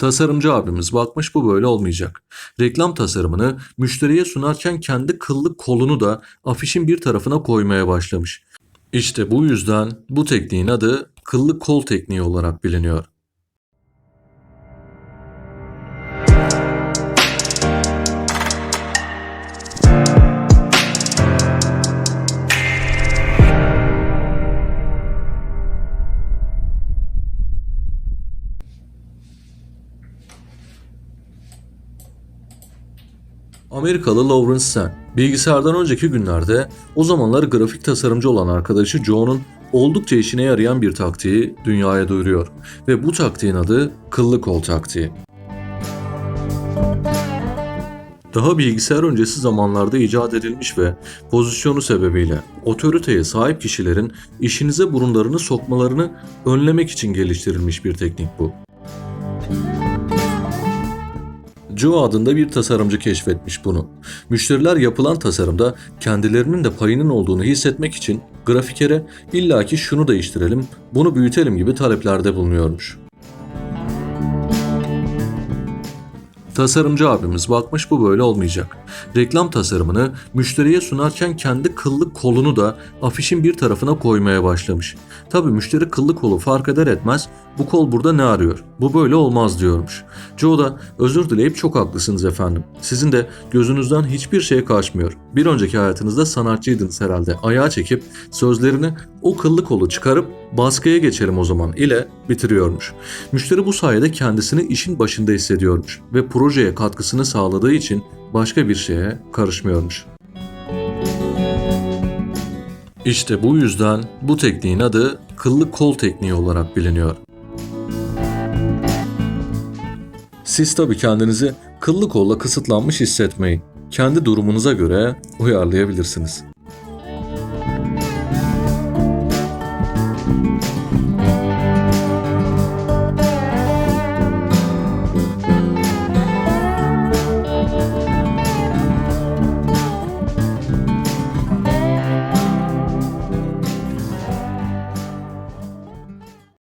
Tasarımcı abimiz bakmış bu böyle olmayacak. Reklam tasarımını müşteriye sunarken kendi kıllı kolunu da afişin bir tarafına koymaya başlamış. İşte bu yüzden bu tekniğin adı kıllı kol tekniği olarak biliniyor. Amerikalı Lawrence Sen, bilgisayardan önceki günlerde o zamanlar grafik tasarımcı olan arkadaşı Joe'nun oldukça işine yarayan bir taktiği dünyaya duyuruyor ve bu taktiğin adı kıllı kol taktiği. Daha bilgisayar öncesi zamanlarda icat edilmiş ve pozisyonu sebebiyle otoriteye sahip kişilerin işinize burunlarını sokmalarını önlemek için geliştirilmiş bir teknik bu. Joe adında bir tasarımcı keşfetmiş bunu. Müşteriler yapılan tasarımda kendilerinin de payının olduğunu hissetmek için grafikere illaki şunu değiştirelim, bunu büyütelim gibi taleplerde bulunuyormuş. Tasarımcı abimiz bakmış bu böyle olmayacak. Reklam tasarımını müşteriye sunarken kendi kıllı kolunu da afişin bir tarafına koymaya başlamış. Tabi müşteri kıllı kolu fark eder etmez bu kol burada ne arıyor? Bu böyle olmaz diyormuş. Joe da özür dileyip çok haklısınız efendim. Sizin de gözünüzden hiçbir şey kaçmıyor. Bir önceki hayatınızda sanatçıydınız herhalde. Ayağa çekip sözlerini o kıllı kolu çıkarıp baskıya geçelim o zaman ile bitiriyormuş. Müşteri bu sayede kendisini işin başında hissediyormuş ve projeye katkısını sağladığı için başka bir şeye karışmıyormuş. İşte bu yüzden bu tekniğin adı kıllı kol tekniği olarak biliniyor. Siz tabii kendinizi kıllı kolla kısıtlanmış hissetmeyin. Kendi durumunuza göre uyarlayabilirsiniz.